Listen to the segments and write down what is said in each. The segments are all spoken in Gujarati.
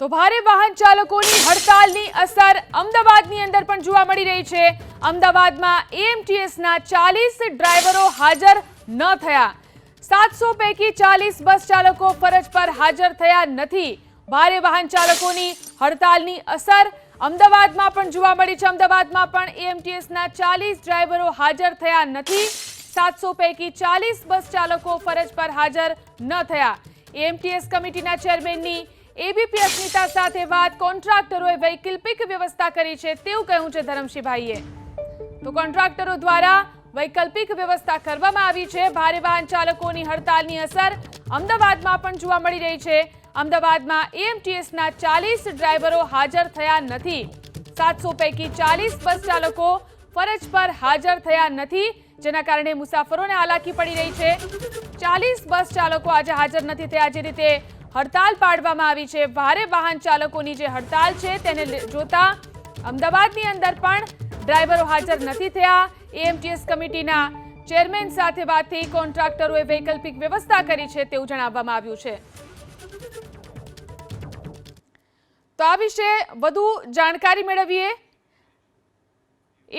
તો ભારે વાહન ચાલકોની હડતાલની અસર અમદાવાદની અંદર પણ જોવા મળી રહી છે. અમદાવાદમાં એએમટીએસના ચાલીસ ડ્રાઈવરો હાજર ન થયા. સાતસો પૈકી ચાલીસ બસ ચાલકો ફરજ પર હાજર થયા નથી. ભારે વાહન ચાલકોની હડતાલની અસર અમદાવાદમાં પણ જોવા મળી છે. અમદાવાદમાં પણ એએમટીએસના ચાલીસ ડ્રાઈવરો હાજર થયા નથી. સાતસો પૈકી ચાલીસ બસ ચાલકો ફરજ પર હાજર ન થયા. એએમટીએસ કમિટીના ચેરમેનની એબીપી અસ્મિતા સાથે વાત. કોન્ટ્રાક્ટરોએ વૈકલ્પિક વ્યવસ્થા કરી છે તેવું કહ્યું છે ધરમશીભાઈએ તો કોન્ટ્રાક્ટરો દ્વારા વૈકલ્પિક વ્યવસ્થા કરવામાં આવી છે. ભારે વાહન ચાલકોની હડતાલની અસર અમદાવાદમાં પણ જોવા મળી રહી છે. અમદાવાદમાં એએમટીએસના ચાલીસ ડ્રાઈવરો હાજર થયા નથી. સાતસો પૈકી ચાલીસ બસ ચાલકો ફરજ પર હાજર થયા નથી, જેના કારણે મુસાફરોને હાલાકી પડી રહી છે. ચાલીસ બસ ચાલકો આજે હાજર નથી થયા. જે રીતે હડતાલ પાડવામાં આવી છે. ભારે વાહન ચાલકોની જે હડતાલ છે તેને જોતા અમદાવાદની અંદર પણ ડ્રાઈવરો હાજર નથી થયા. એએમટીએસ કમિટીના ચેરમેન સાથે વાત થઈ કોન્ટ્રાક્ટરોએ વૈકલ્પિક વ્યવસ્થા કરી છે તેવું જણાવવામાં આવ્યું છે. તો આ વિશે વધુ જાણકારી મેળવીએ.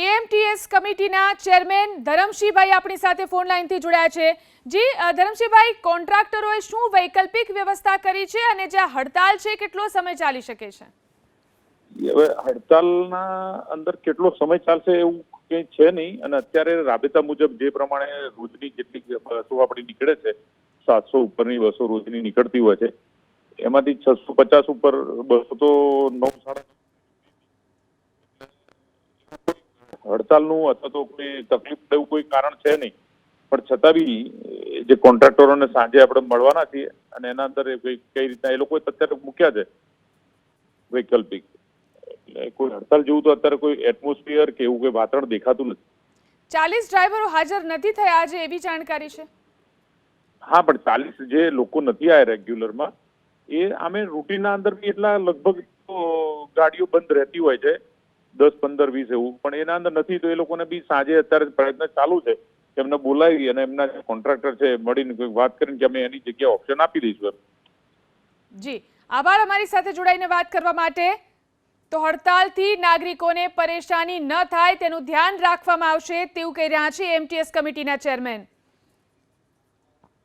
એએમટીએસ કમિટીના ચેરમેન ધરમશીભાઈ આપણી સાથે ફોન લાઈનથી જોડાયા છે. જી ધરમશીભાઈ કોન્ટ્રાક્ટરોએ શું વૈકલ્પિક વ્યવસ્થા કરી છે અને જે હડતાલ છે કેટલો સમય ચાલી શકે છે? હવે હડતાલના અંદર કેટલો સમય ચાલશે એવું કંઈ છે નહીં અને અત્યારે રાબેતા મુજબ જે પ્રમાણે રોજની જેટલી બસો આપણી નીકળે છે, સાતસો ઉપરની બસો રોજની નીકળતી હોય છે, એમાંથી છસો પચાસ ઉપર બસો તો નવ સાડા હડતાલનું અથવા તો કોઈ તકલીફ એવું કોઈ કારણ છે નહીં. પણ છતાં બી જે કોન્ટ્રાક્ટરોને સાંજે આપણે મળવાના છીએ અને એના અંદર કઈ કઈ રીતના એ લોકોએ અત્યારે મૂક્યા છે વૈકલ્પિક. એટલે કોઈ હડતાલ જેવું તો અત્યારે કોઈ એટમોસ્ફિયર કે એવું કોઈ વાતાવરણ દેખાતું નથી. ચાલીસ ડ્રાઈવરો હાજર નથી થયા આજે એવી જાણકારી છે? હા પણ ચાલીસ જે લોકો નથી આવ્યા રેગ્યુલરમાં એ આમે રૂટીનના અંદર બી એટલા લગભગ ગાડીઓ બંધ રહેતી હોય છે. દસ, પંદર, વીસ એવું. પણ એના અંદર નથી, તો એ લોકોને બી સાંજે અત્યારે પ્રયત્ન ચાલુ છે એમને બોલાવી અને એમના કોન્ટ્રાક્ટર છે, મળીને વાત કરીને કે અમે એની જગ્યાએ ઓપ્શન આપી દઈશું એમ. જી. આભાર અમારી સાથે જોડાઈને વાત કરવા માટે. તો હડતાલથી નાગરિકોને પરેશાની ન થાય, તેનું ધ્યાન રાખવામાં આવશે, તેવું કહી રહ્યા છે એમટીએસ કમિટીના ચેરમેન.